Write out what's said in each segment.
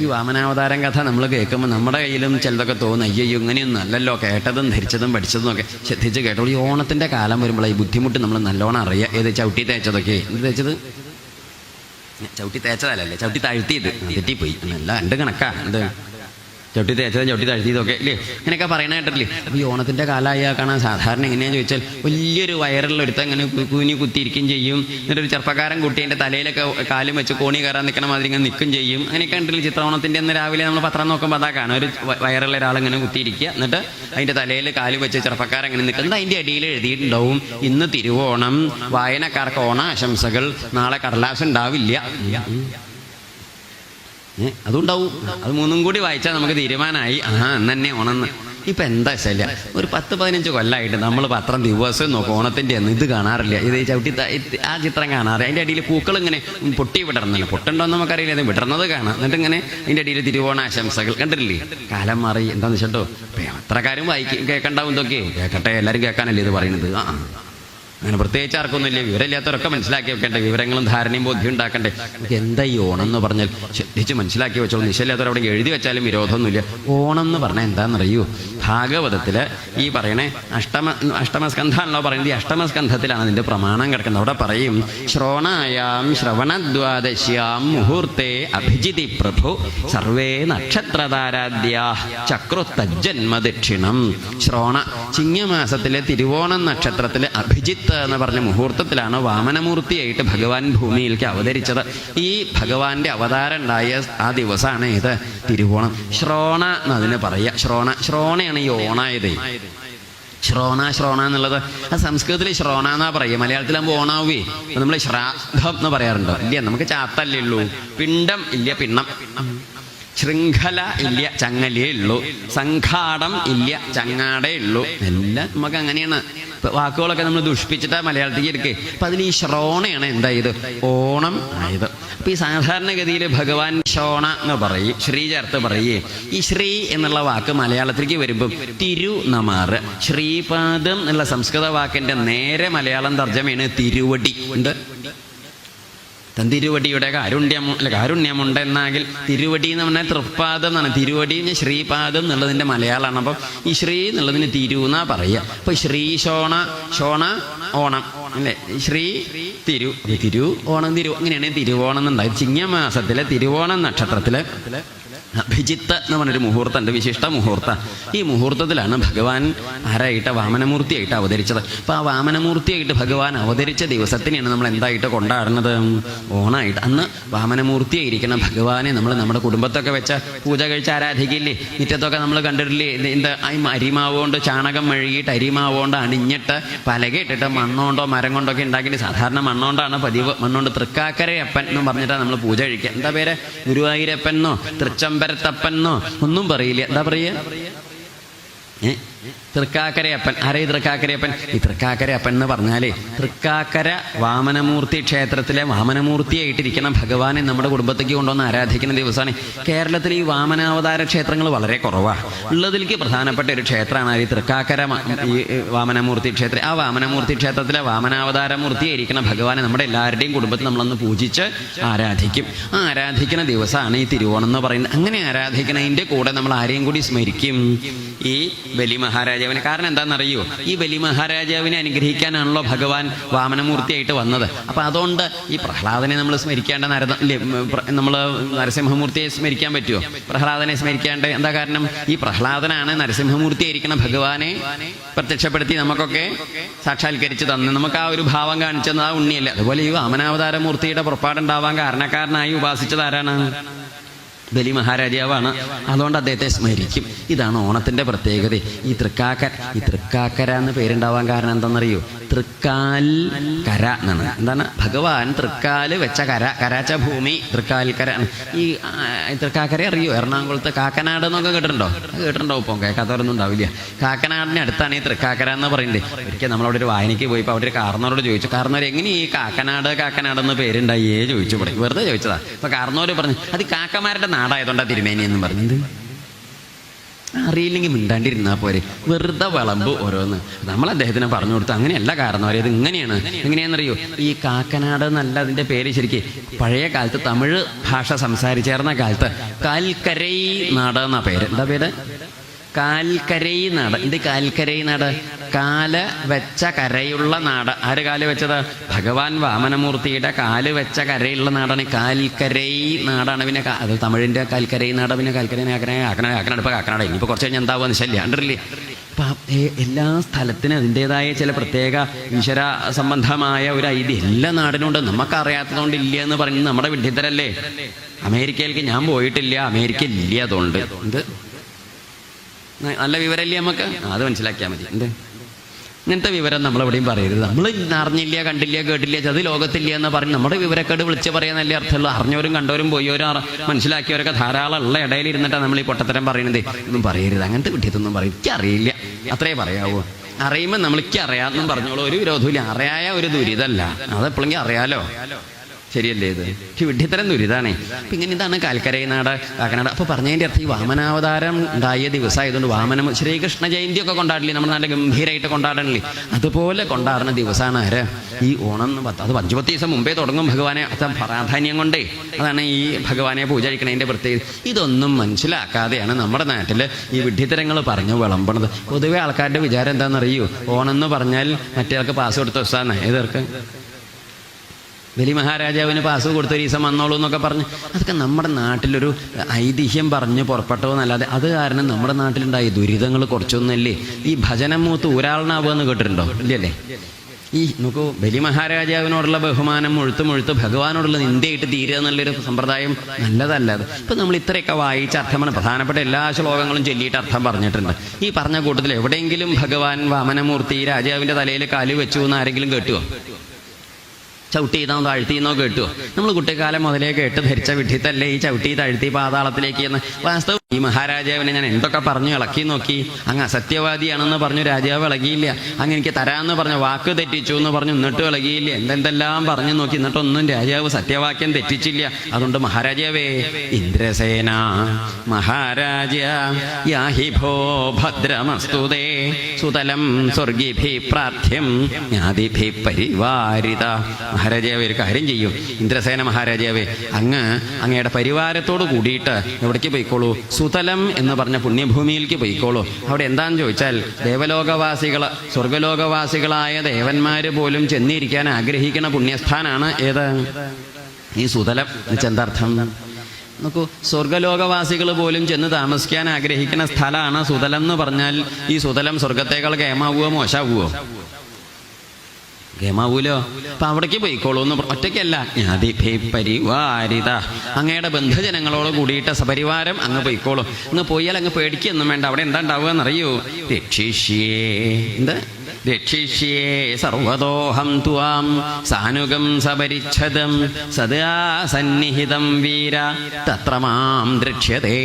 ഈ വാമനാവതാരം കഥ നമ്മൾ കേൾക്കുമ്പോൾ നമ്മുടെ കയ്യിലും ചിലതൊക്കെ തോന്നും അയ്യോ ഇങ്ങനെയൊന്നും അല്ലല്ലോ. കേട്ടതും ധരിച്ചതും പഠിച്ചതും ഒക്കെ ശ്രദ്ധിച്ച് കേട്ടോളൂ. ഈ ഓണത്തിന്റെ കാലം വരുമ്പോൾ ഈ ബുദ്ധിമുട്ട് നമ്മൾ നല്ലോണം അറിയാം. ഏത് ചവിട്ടി തേച്ചതൊക്കെ? എന്ത് തേച്ചത്? ചവിട്ടി തേച്ചതല്ലേ? ചവിട്ടി താഴ്ത്തിയത്. തെറ്റിപ്പോയി. അല്ല രണ്ട് കണക്കാ. എന്ത് ചവിട്ടി തേച്ചതും ചവിട്ടി തഴുതിയതൊക്കെ ഇല്ലേ? ഇങ്ങനെയൊക്കെ പറയണ കേട്ടില്ലേ അപ്പോൾ ഈ ഓണത്തിന്റെ കാലമായി കാണാൻ സാധാരണ എങ്ങനെയാണെന്ന് ചോദിച്ചാൽ വലിയൊരു വയറുള്ള ഒരുത്ത ഇങ്ങനെ കു- കൂനി കുത്തിയിരിക്കും ചെയ്യും. എന്നിട്ടൊരു ചെറുപ്പക്കാരൻ കുട്ടി എന്റെ തലയിലൊക്കെ കാലും വെച്ച് കോണി കയറാൻ നിൽക്കണ മാതിരി ഇങ്ങനെ നിൽക്കും ചെയ്യും. അങ്ങനെയൊക്കെ ഉണ്ടല്ലോ ചിത്രോണത്തിന്റെ അന്ന് രാവിലെ നമ്മൾ പത്രം നോക്കുമ്പോൾ അതാ കാണാം ഒരു വയറുള്ള ഒരാൾ ഇങ്ങനെ കുത്തിയിരിക്കുക. എന്നിട്ട് അതിന്റെ തലയിൽ കാൽ വെച്ച് ചെറുപ്പക്കാരൻ ഇങ്ങനെ നിൽക്കുന്നത് അതിന്റെ അടിയിൽ എഴുതിയിട്ടുണ്ടാവും ഇന്ന് തിരുവോണം. വായനക്കാർക്ക് ഓണാശംസകൾ. നാളെ കടലാസ് ഉണ്ടാവില്ല. ഏ അതുണ്ടാവും. അത് മൂന്നും കൂടി വായിച്ചാൽ നമുക്ക് തീരുമാനമായി ആ അന്നെ തന്നെ ഓണമെന്ന് ഇപ്പൊ എന്താ ശല്യ? ഒരു പത്ത് പതിനഞ്ച് കൊല്ലമായിട്ട് നമ്മൾ പത്രം ദിവസം നോക്കും. ഓണത്തിന്റെ അന്ന് ഇത് കാണാറില്ല. ഇത് ചവിട്ടി ആ ചിത്രം കാണാറില്ല അതിന്റെ അടിയിൽ പൂക്കൾ ഇങ്ങനെ പൊട്ടി വിടർന്നില്ല. പൊട്ടുണ്ടോന്ന് നമുക്കറിയില്ല. വിടർന്നത് കാണാം. എന്നിട്ട് ഇങ്ങനെ ഇതിന്റെ അടിയിൽ തിരുവോണ ആശംസകൾ കണ്ടിട്ടില്ലേ? കാലം മാറി. എന്താണെന്ന് വെച്ചിട്ടോ പത്രക്കാരും വായിക്കും കേൾക്കണ്ടാവും ഇതൊക്കെ. കേൾക്കട്ടെ എല്ലാവരും കേൾക്കാനല്ലേ ഇത് പറയുന്നത്? ആ. അങ്ങനെ പ്രത്യേകിച്ച് ആർക്കൊന്നുമില്ല. വിവരമില്ലാത്തവരൊക്കെ മനസ്സിലാക്കി വെക്കണ്ടേ. വിവരങ്ങളും ധാരണയും ബോധ്യം ഉണ്ടാക്കണ്ടേ. എന്താ ഈ ഓണം എന്ന് പറഞ്ഞാൽ? ശ്രദ്ധിച്ച് മനസ്സിലാക്കി വെച്ചോളൂ. നിശ്ചയില്ലാത്തവർ അവിടെ എഴുതി വെച്ചാലും വിരോധമൊന്നുമില്ല. ഓണം എന്ന് പറഞ്ഞാൽ എന്താണെന്നറിയൂ? ഭാഗവതത്തിൽ ഈ പറയണേ അഷ്ടമ അഷ്ടമസ്കന്ധാണല്ലോ പറയുന്നത്. ഈ അഷ്ടമസ്കന്ധത്തിലാണ് അതിന്റെ പ്രമാണം കിടക്കുന്നത്. അവിടെ പറയും ശ്രോണായാം ശ്രവണദ്വാദശ്യാം മുഹൂർത്തെ അഭിജിതി പ്രഭു സർവേ നക്ഷത്രതാരാദ്യാ ചക്രുത്തജ്ജന്മദക്ഷിണം. ശ്രോണ ചിങ്ങമാസത്തിലെ തിരുവോണം നക്ഷത്രത്തിലെ അഭിജിത്ത് എന്ന് പറഞ്ഞ മുഹൂർത്തത്തിലാണ് വാമനമൂർത്തിയായിട്ട് ഭഗവാൻ ഭൂമിയിലേക്ക് അവതരിച്ചത്. ഈ ഭഗവാന്റെ അവതാരം ഉണ്ടായ ആ ദിവസമാണ് ഇത് തിരുവോണം. ശ്രോണ എന്നതിന് പറയുക. ശ്രോണ ശ്രോണയാണ് ഈ ഓണായത്. ശ്രോണ ശ്രോണ എന്നുള്ളത് ആ സംസ്കൃതത്തിൽ ശ്രോണ എന്നാ പറയുക. മലയാളത്തിലാകുമ്പോൾ ഓണാവേ. നമ്മൾ ശ്രാദ്ധം എന്ന് പറയാറുണ്ടോ. ഇല്ല നമുക്ക് ചാത്തല്ലേ ഉള്ളൂ. പിണ്ടം ഇല്ല പിണ്ണം. ശൃംഖല ഇല്ല ചങ്ങലേ ഉള്ളൂ. സംഘാടം ഇല്ല ചങ്ങാടേ ഉള്ളൂ. എല്ലാം നമുക്ക് അങ്ങനെയാണ്. വാക്കുകളൊക്കെ നമ്മൾ ദുഷ്പിച്ചിട്ടാ മലയാളത്തിലേക്ക് എടുക്കുക അപ്പൊ അതിന് ഈ ശ്രോണയാണ് എന്തായത്? ഓണം ആയത്. അപ്പൊ ഈ സാധാരണഗതിയിൽ ഭഗവാൻ ശോണ എന്ന് പറയും ശ്രീ ചേർത്ത് പറയേ. ഈ ശ്രീ എന്നുള്ള വാക്ക് മലയാളത്തിലേക്ക് വരുമ്പം തിരുനമാറ് ശ്രീപാദം എന്നുള്ള സംസ്കൃത വാക്കിന്റെ നേരെ മലയാളം തർജമയാണ് തിരുവടി. ഉണ്ട്? തന്തിരുവടിയുടെ കാരുണ്യം അല്ല കാരുണ്യമുണ്ടെന്നാകിൽ തിരുവടി എന്ന് പറഞ്ഞാൽ തൃപ്പാദം എന്നാണ്. തിരുവടി ശ്രീപാദം എന്നുള്ളതിന്റെ മലയാളമാണ്. അപ്പം ഈ ശ്രീ എന്നുള്ളതിന് തിരു എന്നാ പറയുക. അപ്പൊ ശ്രീ ഷോണ ശോണ ഓണം അല്ലേ? ശ്രീ തിരു തിരു ഓണം തിരു അങ്ങനെയാണ് തിരുവോണം എന്നുണ്ടായത് ചിങ്ങമാസത്തിലെ തിരുവോണം നക്ഷത്രത്തിലെ അഭിജിത്ത് എന്ന് പറഞ്ഞൊരു മുഹൂർത്തമുണ്ട് വിശിഷ്ട മുഹൂർത്ത. ഈ മുഹൂർത്തത്തിലാണ് ഭഗവാൻ ആരായിട്ട് വാമനമൂർത്തിയായിട്ട് അവതരിച്ചത്. അപ്പോൾ ആ വാമനമൂർത്തിയായിട്ട് ഭഗവാൻ അവതരിച്ച ദിവസത്തിനെയാണ് നമ്മൾ എന്തായിട്ട് കൊണ്ടാടുന്നത്? ഓണായിട്ട്. അന്ന് വാമനമൂർത്തിയായിരിക്കണം ഭഗവാനെ നമ്മൾ നമ്മുടെ കുടുംബത്തൊക്കെ വെച്ച പൂജ കഴിച്ച് ആരാധിക്കില്ലേ? മുറ്റത്തൊക്കെ നമ്മൾ കണ്ടിട്ടില്ലേ? എന്താ ഈ അരിമാവ് കൊണ്ട് ചാണകം മെഴുകിയിട്ട് അരിമാവ് കൊണ്ട് അണിഞ്ഞിട്ട് പലകയിട്ടിട്ട് മണ്ണുകൊണ്ടോ മരം കൊണ്ടൊക്കെ ഉണ്ടാക്കിയിട്ട് സാധാരണ മണ്ണുകൊണ്ടാണ് പതിവ്. മണ്ണുകൊണ്ട് തൃക്കാക്കരയപ്പൻ എന്ന് പറഞ്ഞിട്ടാണ് നമ്മൾ പൂജ കഴിക്കുക. എന്താ പേര്? ഗുരുവായൂരപ്പനോ എന്നോ? ഒന്നും പറയില്ല. എന്താ പറയുക? തൃക്കാക്കരയപ്പൻ. ആരേ തൃക്കാക്കരയപ്പൻ? ഈ തൃക്കാക്കരയപ്പൻ എന്ന് പറഞ്ഞാലേ തൃക്കാക്കര വാമനമൂർത്തി ക്ഷേത്രത്തിലെ വാമനമൂർത്തിയായിട്ടിരിക്കുന്ന ഭഗവാനെ നമ്മുടെ കുടുംബത്തേക്ക് കൊണ്ടുവന്ന് ആരാധിക്കുന്ന ദിവസമാണ്. കേരളത്തിൽ ഈ വാമനാവതാര ക്ഷേത്രങ്ങൾ വളരെ കുറവാണ് ഉള്ളതിലേക്ക് പ്രധാനപ്പെട്ട ഒരു ക്ഷേത്രമാണ് ഈ തൃക്കാക്കര ഈ വാമനമൂർത്തി ക്ഷേത്രം. ആ വാമനമൂർത്തി ക്ഷേത്രത്തിലെ വാമനാവതാര മൂർത്തിയായിരിക്കുന്ന ഭഗവാനെ നമ്മുടെ എല്ലാവരുടെയും കുടുംബത്തിൽ നമ്മളൊന്ന് പൂജിച്ച് ആരാധിക്കും. ആ ആരാധിക്കുന്ന ദിവസമാണ് ഈ തിരുവോണം എന്ന് പറയുന്നത്. അങ്ങനെ ആരാധിക്കുന്നതിന്റെ കൂടെ നമ്മൾ ആരെയും കൂടി സ്മരിക്കും? ഈ ബലി മഹാരാജാവിനെ. കാരണം എന്താണെന്നറിയോ? ഈ ബലി മഹാരാജാവിനെ അനുഗ്രഹിക്കാനാണല്ലോ ഭഗവാൻ വാമനമൂർത്തിയായിട്ട് വന്നത്. അപ്പം അതുകൊണ്ട് ഈ പ്രഹ്ലാദനെ നമ്മൾ സ്മരിക്കേണ്ട നരത നമ്മൾ നരസിംഹമൂർത്തിയെ സ്മരിക്കാൻ പറ്റുമോ പ്രഹ്ലാദനെ സ്മരിക്കേണ്ട എന്താ കാരണം? ഈ പ്രഹ്ലാദനാണ് നരസിംഹമൂർത്തിയായിരിക്കുന്ന ഭഗവാനെ പ്രത്യക്ഷപ്പെടുത്തി നമുക്കൊക്കെ സാക്ഷാത്കരിച്ച് തന്നെ. നമുക്ക് ആ ഒരു ഭാവം കാണിച്ചത് ആ ഉണ്ണിയല്ല? അതുപോലെ ഈ വാമനാവതാര മൂർത്തിയുടെ പുറപ്പാടുണ്ടാവാൻ കാരണക്കാരനായി ഉപാസിച്ചത് ആരാണ്? ബലി മഹാരാജാവാണ് അതുകൊണ്ട് അദ്ദേഹത്തെ സ്മരിക്കും. ഇതാണ് ഓണത്തിന്റെ പ്രത്യേകത. ഈ തൃക്കാക്കര ഈ തൃക്കാക്കര എന്ന് പേരുണ്ടാവാൻ കാരണം എന്താണെന്നറിയോ? തൃക്കാൽ കര എന്നാണ്. എന്താണ്? ഭഗവാൻ തൃക്കാൽ വെച്ച കര കരാച്ച ഭൂമി തൃക്കാൽ കര. ഈ തൃക്കാക്കര അറിയോ? എറണാകുളത്ത് കാക്കനാട് എന്നൊക്കെ കേട്ടിട്ടുണ്ടോ? കേട്ടിട്ടുണ്ടോ? ഇപ്പം കേൾക്കാത്തവരൊന്നും ഉണ്ടാവില്ല. കാക്കനാടിന് അടുത്താണ് ഈ തൃക്കാക്കര എന്ന് പറയുന്നത്. ഒരിക്കൽ നമ്മളവിടെ ഒരു വായനയ്ക്ക് പോയപ്പോൾ അവിടെ ഒരു കാർന്നോരോട് ചോദിച്ചു കാർന്നോർ എങ്ങനെ ഈ കാക്കനാട് കാക്കനാട് എന്ന് പേരുണ്ടായേ? ചോദിച്ചു ഇവിടെ. വെറുതെ ചോദിച്ചതാ. അപ്പൊ കാർന്നോര് പറഞ്ഞു അത് കാക്കമാരുടെ കാക്കമാരുടെ നാടായതുകൊണ്ടാ തിരുമേനി എന്ന് പറഞ്ഞത് അറിയില്ലെങ്കിൽ മിണ്ടാണ്ടിരുന്നാൽ പോരെ. വെറുതെ വിളമ്പ് ഓരോന്ന്. നമ്മൾ അദ്ദേഹത്തിന് പറഞ്ഞു കൊടുത്തു. അങ്ങനെയല്ല കാരണം. അറിയാം ഇത് ഇങ്ങനെയാണ്. എങ്ങനെയാണെന്നറിയോ? ഈ കാക്കനാട് എന്നല്ല അതിന്റെ പേര് ശരിക്കും. പഴയ കാലത്ത് തമിഴ് ഭാഷ സംസാരിച്ചേർന്ന കാലത്ത്. കാൽക്കരൈ നാട് എന്നാ പേര്. എന്താ പേര്? കാൽക്കരൈ നാട് ഇത് കാൽക്കരൈ നാട് കാൽ വെച്ച കരയുള്ള നാട്. ആര് കാൽ വെച്ചത്? ഭഗവാൻ വാമനമൂർത്തിയുടെ കാൽ വെച്ച കരയുള്ള നാടാണ് കാൽക്കരൈ നാടാണ്. പിന്നെ അത് തമിഴിന്റെ കാൽക്കരൈ നാട്. പിന്നെ കാൽക്കരൈ ആക്കണ ആക്കണ ആക്കണ ഇപ്പൊ കാക്കനാട്. ഇനിയിപ്പോൾ കുറച്ച് കഴിഞ്ഞാൽ എന്താവുമെന്ന് ശല്യം കണ്ടില്ലേ അപ്പം എല്ലാ സ്ഥലത്തിനും അതിന്റെതായ ചില പ്രത്യേക ഈശ്വര സംബന്ധമായ ഒരു ഐതിഹ്യം എല്ലാ നാടിനും ഉണ്ട്. നമുക്കറിയാത്തതുകൊണ്ട് ഇല്ല എന്ന് പറയുന്നത് നമ്മുടെ വിഡ്ഢിത്തരല്ലേ? അമേരിക്കയിലേക്ക് ഞാൻ പോയിട്ടില്ല. അമേരിക്ക ഇല്ല അതുകൊണ്ട്. എന്ത്? നല്ല വിവരമല്ലേ നമുക്ക് അത് മനസ്സിലാക്കിയാൽ മതി. എന്ത്? ഇങ്ങനത്തെ വിവരം നമ്മൾ എവിടെയും പറയരുത്. നമ്മൾ അറിഞ്ഞില്ല കണ്ടില്ല കേട്ടില്ല അത് ലോകത്തില്ല എന്ന് പറഞ്ഞ് നമ്മുടെ വിവരക്കേട് വിളിച്ച് പറയാനല്ലേ അർത്ഥമുള്ളൂ. അറിഞ്ഞവരും കണ്ടവരും പോയവരും മനസ്സിലാക്കിയവരൊക്കെ ധാരാളം ഉള്ള ഇടയിൽ ഇരുന്നിട്ടാണ് നമ്മൾ ഈ പൊട്ടത്തരം പറയുന്നത്. ഒന്നും പറയരുത്. അങ്ങനത്തെ വിട്ടിയതൊന്നും പറയും എനിക്കറിയില്ല. അത്രേ പറയാവൂ. അറിയുമ്പോൾ നമ്മൾക്ക് അറിയാമെന്നും പറഞ്ഞോളൂ. ഒരു വിരോധമില്ല അറിയായ ഒരു ദുരിതമല്ല. അതെപ്പോഴെങ്കിൽ അറിയാലോ? ശരിയല്ലേ ഇത്? പക്ഷെ വിഡ്ഢിത്തരം ദുരിതാണേ. ഇങ്ങനെ ഇതാണ് കാൽക്കരൈ നാട് കാക്കനാട്. അപ്പൊ പറഞ്ഞതിന്റെ അർത്ഥം ഈ വാമനാവതാരം ഉണ്ടായ ദിവസമായതുകൊണ്ട് വാമനം ശ്രീകൃഷ്ണ ജയന്തി ഒക്കെ കൊണ്ടാടില്ലേ? നമ്മൾ നല്ല ഗംഭീരമായിട്ട് കൊണ്ടാടണില്ലേ? അതുപോലെ കൊണ്ടാടുന്ന ദിവസമാണ് ആര്? ഈ ഓണം എന്ന് പത്ത് അത് അഞ്ചുപത്ത് ദിവസം മുമ്പേ തുടങ്ങും ഭഗവാനെ. അത്ര പ്രാധാന്യം കൊണ്ടേ. അതാണ് ഈ ഭഗവാനെ പൂജ അഴിക്കണതിന്റെ പ്രത്യേകത. ഇതൊന്നും മനസ്സിലാക്കാതെയാണ് നമ്മുടെ നാട്ടിൽ ഈ വിഡ്ഢിത്തരങ്ങൾ പറഞ്ഞു വിളമ്പണത്. പൊതുവെ ആൾക്കാരുടെ വിചാരം എന്താണെന്നറിയോ? ഓണം എന്ന് പറഞ്ഞാൽ മറ്റേ ആൾക്ക് പാസ് കൊടുത്ത ദിവസമാണ് ഏതർക്ക്? ബലി മഹാരാജാവിന് പാസ് കൊടുത്ത രീസം വന്നോളൂ എന്നൊക്കെ പറഞ്ഞ്. അതൊക്കെ നമ്മുടെ നാട്ടിലൊരു ഐതിഹ്യം പറഞ്ഞ് പുറപ്പെട്ടു എന്നല്ലാതെ അത് കാരണം നമ്മുടെ നാട്ടിലുണ്ടായ ദുരിതങ്ങൾ കുറച്ചൊന്നല്ലേ ഈ ഭജനം മൂത്ത് ഒരാളിനാവുക എന്ന് കേട്ടിട്ടുണ്ടോ? ഇല്ലല്ലേ? ഈ നോക്കൂ ബലി മഹാരാജാവിനോടുള്ള ബഹുമാനം മുഴുത്ത് മുഴുത്ത് ഭഗവാനോടുള്ള നിന്ദയായിട്ട് തീരുക എന്നുള്ളൊരു സമ്പ്രദായം നല്ലതല്ല അത്. ഇപ്പം നമ്മൾ ഇത്രയൊക്കെ വായിച്ച അർത്ഥമാണ് പ്രധാനപ്പെട്ട എല്ലാ ശ്ലോകങ്ങളും ചൊല്ലിയിട്ട് അർത്ഥം പറഞ്ഞിട്ടുണ്ട്. ഈ പറഞ്ഞ കൂട്ടത്തിൽ എവിടെയെങ്കിലും ഭഗവാൻ വാമനമൂർത്തി രാജാവിന്റെ തലയിൽ കാൽ വെച്ചു എന്ന് ആരെങ്കിലും കേട്ടുവോ? ചവിട്ടിന്നോ താഴ്ത്തിന്നോ കേട്ടുവോ നമ്മൾ കുട്ടിക്കാലം മുതലേ കേട്ട് ധരിച്ച വിഡ്ഢിത്തല്ലേ ഈ ചവിട്ടി താഴ്ത്തി പാതാളത്തിലേക്ക് എന്ന്. വാസ്തവം ഈ മഹാരാജാവിനെ ഞാൻ എന്തൊക്കെ പറഞ്ഞു ഇളക്കി നോക്കി? അങ്ങ് അസത്യവാദിയാണെന്ന് പറഞ്ഞു രാജാവ് ഇളകിയില്ല. അങ്ങ് എനിക്ക് തരാമെന്ന് പറഞ്ഞു വാക്ക് തെറ്റിച്ചു എന്ന് പറഞ്ഞു എന്നിട്ടും ഇളകിയില്ല. എന്തെന്തെല്ലാം പറഞ്ഞു നോക്കി എന്നിട്ടൊന്നും രാജാവ് സത്യവാക്യം തെറ്റിച്ചില്ല. അതുകൊണ്ട് മഹാരാജാവേ ഇന്ദ്രസേന മഹാരാജ യാഹി ഭോ ഭദ്രമസ്തുതേ സുതലം സ്വർഗിഭി പ്രാർത്ഥ്യം പരിവാരിത. മഹാരാജാവേ ഒരു കാര്യം ചെയ്യും. ഇന്ദ്രസേന മഹാരാജാവേ അങ്ങ് അങ്ങയുടെ പരിവാരത്തോട് കൂടിയിട്ട് എവിടേക്ക് പോയിക്കോളൂ? സുതലം എന്ന് പറഞ്ഞ പുണ്യഭൂമിയിലേക്ക് പോയിക്കോളൂ. അവിടെ എന്താന്ന് ചോദിച്ചാൽ ദേവലോകവാസികൾ സ്വർഗലോകവാസികളായ ദേവന്മാർ പോലും ചെന്നിരിക്കാൻ ആഗ്രഹിക്കുന്ന പുണ്യസ്ഥാനാണ് ഏത്? ഈ സുതലം. എന്നുവെച്ചാൽ എന്താർത്ഥം നോക്കൂ സ്വർഗലോകവാസികൾ പോലും ചെന്ന് താമസിക്കാൻ ആഗ്രഹിക്കുന്ന സ്ഥലമാണ് സുതലം എന്ന് പറഞ്ഞാൽ ഈ സുതലം സ്വർഗത്തേക്കാൾ കേമാവുകയോ മോശാവുകയോ ഗമാവൂലോ അപ്പൊ അവിടേക്ക് പോയിക്കോളൂ എന്ന് ഒറ്റയ്ക്കല്ല. പരിവാരിത അങ്ങയുടെ ബന്ധുജനങ്ങളോട് കൂടിയിട്ട് സപരിവാരം അങ്ങ് പോയിക്കോളൂ. അങ്ങ് പോയാൽ അങ്ങ് പേടിക്കൊന്നും വേണ്ട. അവിടെ എന്താ ഉണ്ടാവുക എന്നറിയൂ. രക്ഷിഷ്യേ. എന്ത്? രക്ഷിഷ്യേ സർവതോഹം ത്വാം. സാനുഗം സപരിച്ഛദം. സദാ സന്നിഹിതം വീര. തത്ര മാം ദൃക്ഷ്യതേ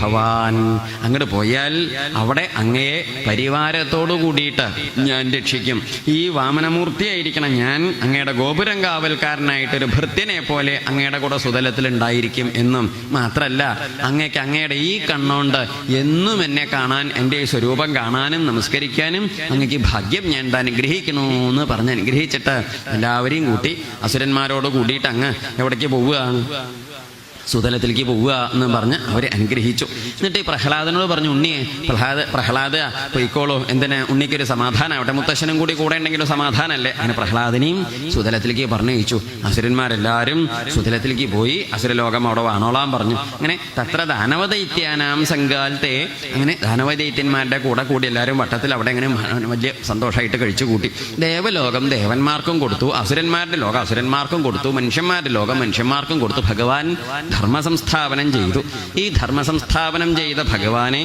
ഭവാൻ. അങ്ങോട്ട് പോയാൽ അവിടെ അങ്ങയെ പരിവാരത്തോടു കൂടിയിട്ട് ഞാൻ രക്ഷിക്കും. ഈ വാമനമൂർത്തിയായിരിക്കണം ഞാൻ അങ്ങയുടെ ഗോപുരം കാവൽക്കാരനായിട്ടൊരു ഭൃത്യനെ പോലെ അങ്ങയുടെ കൂടെ സുതലത്തിൽ ഉണ്ടായിരിക്കും എന്നും മാത്രല്ല അങ്ങയ്ക്ക് അങ്ങയുടെ ഈ കണ്ണോണ്ട് എന്നും എന്നെ കാണാൻ എന്റെ ഈ സ്വരൂപം കാണാനും നമസ്കരിക്കാനും അങ്ങക്ക് ഭാഗ്യം ഞാൻ എന്താ അനുഗ്രഹിക്കണു എന്ന് പറഞ്ഞ് അനുഗ്രഹിച്ചിട്ട് എല്ലാവരെയും കൂട്ടി അസുരന്മാരോട് കൂടിയിട്ട് അങ്ങ് എവിടേക്ക് പോവുകയാണ്. സുതലത്തിലേക്ക് പോവുക എന്ന് പറഞ്ഞ് അവരെ അനുഗ്രഹിച്ചു. എന്നിട്ട് ഈ പ്രഹ്ലാദനോട് പറഞ്ഞു ഉണ്ണിയെ പ്രഹ്ലാദ പ്രഹ്ലാദ പൊയ്ക്കോളൂ. എന്തിന്? ഉണ്ണിക്കൊരു സമാധാനമാവട്ടെ. മുത്തശ്ശനും കൂടി കൂടെ ഉണ്ടെങ്കിലും സമാധാനമല്ലേ? അങ്ങനെ പ്രഹ്ലാദനെയും സുതലത്തിലേക്ക് പറഞ്ഞയച്ചു. അസുരന്മാരെല്ലാവരും സുതലത്തിലേക്ക് പോയി അസുരലോകം അവിടെ വാണോളാൻ പറഞ്ഞു. അങ്ങനെ തത്ര ദാനവദൈത്യാനാം സംഘാലത്തെ അങ്ങനെ ദാനവദൈത്യന്മാരുടെ കൂടെ കൂടി എല്ലാവരും വട്ടത്തിൽ അവിടെ അങ്ങനെ വലിയ സന്തോഷമായിട്ട് കഴിച്ചു കൂട്ടി ദേവലോകം ദേവന്മാർക്കും കൊടുത്തു. അസുരന്മാരുടെ ലോകം അസുരന്മാർക്കും കൊടുത്തു. മനുഷ്യന്മാരുടെ ലോകം മനുഷ്യന്മാർക്കും കൊടുത്തു. ഭഗവാൻ ധർമ്മസംസ്ഥാപനം ചെയ്തു. ഈ ധർമ്മസംസ്ഥാപനം ചെയ്ത ഭഗവാനെ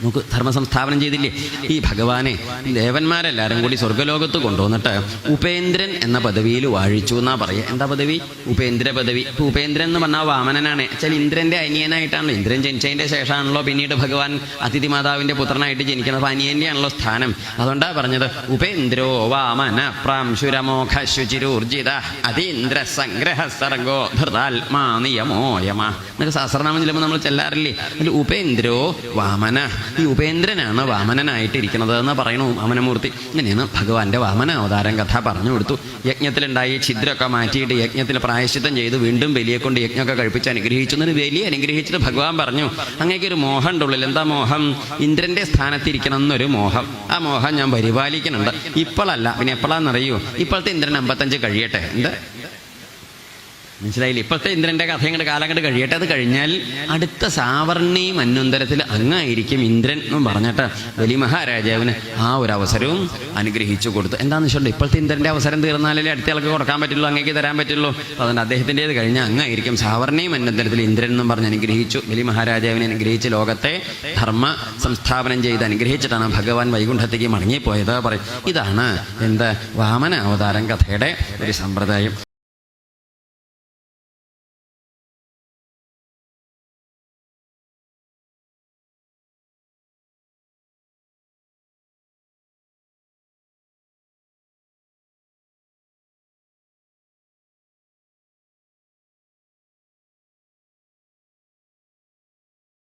നമുക്ക് ധർമ്മ സംസ്ഥാപനം ചെയ്തില്ലേ? ഈ ഭഗവാനെ ദേവന്മാരെല്ലാവരും കൂടി സ്വർഗലോകത്ത് കൊണ്ടുവന്നിട്ട് ഉപേന്ദ്രൻ എന്ന പദവിയിൽ വാഴിച്ചു എന്നാ പറയുക എന്താ പദവി? ഉപേന്ദ്ര പദവി. ഇപ്പൊ ഉപേന്ദ്രൻ എന്ന് പറഞ്ഞാൽ വാമനനാണ്. വെച്ചാൽ ഇന്ദ്രന്റെ അനിയനായിട്ടാണല്ലോ. ഇന്ദ്രൻ ജനിച്ചതിന്റെ ശേഷമാണല്ലോ പിന്നീട് ഭഗവാൻ അതിഥി മാതാവിന്റെ പുത്രനായിട്ട് ജനിക്കുന്നത്. അപ്പൊ അനിയന്റെ ആണല്ലോ സ്ഥാനം. അതുകൊണ്ടാ പറഞ്ഞത് ഉപേന്ദ്രോ വാമന പ്രാംശുരമോഖ ശുചിരൂർജിത അതീന്ദ്ര സംഗ്രഹ സർഗോ ധൃതാത്മാ നിയമോ യമ. എന്നൊക്കെ സഹസ്രനാമം ചെല്ലുമ്പോൾ നമ്മൾ ചെല്ലാറില്ലേ? ഉപേന്ദ്രോ വാമന ഈ ഉപേന്ദ്രനാണ് വാമനനായിട്ടിരിക്കുന്നത് എന്ന് പറയണു വാമനമൂർത്തി. ഇങ്ങനെയാണ് ഭഗവാന്റെ വാമന അവതാരം കഥ പറഞ്ഞു കൊടുത്തു. യജ്ഞത്തിലുണ്ടായി ഛിദ്രമൊക്കെ മാറ്റിയിട്ട് യജ്ഞത്തിൽ പ്രായശ്ചിത്തം ചെയ്ത് വീണ്ടും ബലിയെ കൊണ്ട് യജ്ഞമൊക്കെ കഴിപ്പിച്ച് അനുഗ്രഹിച്ചു എന്നൊരു ബലി അനുഗ്രഹിച്ചിട്ട് ഭഗവാൻ പറഞ്ഞു അങ്ങേക്കൊരു മോഹം ഉള്ളിൽ. എന്താ മോഹം? ഇന്ദ്രന്റെ സ്ഥാനത്തിരിക്കണം എന്നൊരു മോഹം. ആ മോഹം ഞാൻ പരിപാലിക്കുന്നുണ്ട്. ഇപ്പോഴല്ല പിന്നെ എപ്പോഴാണെന്നറിയൂ ഇപ്പോഴത്തെ ഇന്ദ്രൻ അമ്പത്തഞ്ച് കഴിയട്ടെ. എന്ത്? മനസ്സിലായില്ലേ? ഇപ്പോഴത്തെ ഇന്ദ്രന്റെ കഥ ഇങ്ങോട്ട് കാലങ്ങോട്ട് കഴിയട്ടെ. അത് കഴിഞ്ഞാൽ അടുത്ത സാവർണി മന്വന്തരത്തിൽ അങ്ങായിരിക്കും ഇന്ദ്രൻ എന്ന് പറഞ്ഞിട്ട് വലിയ മഹാരാജാവിന് ആ ഒരു അവസരവും അനുഗ്രഹിച്ചു കൊടുത്തു. എന്താണെന്ന് വെച്ചിട്ടുണ്ട് ഇപ്പോഴത്തെ ഇന്ദ്രന്റെ അവസരം തീർന്നാലല്ലേ അടുത്ത ആൾക്ക് കൊടുക്കാൻ പറ്റുള്ളൂ അങ്ങേക്ക് തരാൻ പറ്റുള്ളൂ. അതുകൊണ്ട് അദ്ദേഹത്തിന്റെത് കഴിഞ്ഞാൽ അങ്ങായിരിക്കും സാവർണി മന്വന്തരത്തിൽ ഇന്ദ്രൻ എന്നും പറഞ്ഞ് അനുഗ്രഹിച്ചു. വലിയ മഹാരാജാവിനെ അനുഗ്രഹിച്ച് ലോകത്തെ ധർമ്മ സംസ്ഥാപനം ചെയ്ത് അനുഗ്രഹിച്ചിട്ടാണ് ഭഗവാൻ വൈകുണ്ഠത്തേക്ക് മടങ്ങിപ്പോയത്. പറയും ഇതാണ് എന്താ വാമന അവതാരം കഥയുടെ ഒരു സമ്പ്രദായം.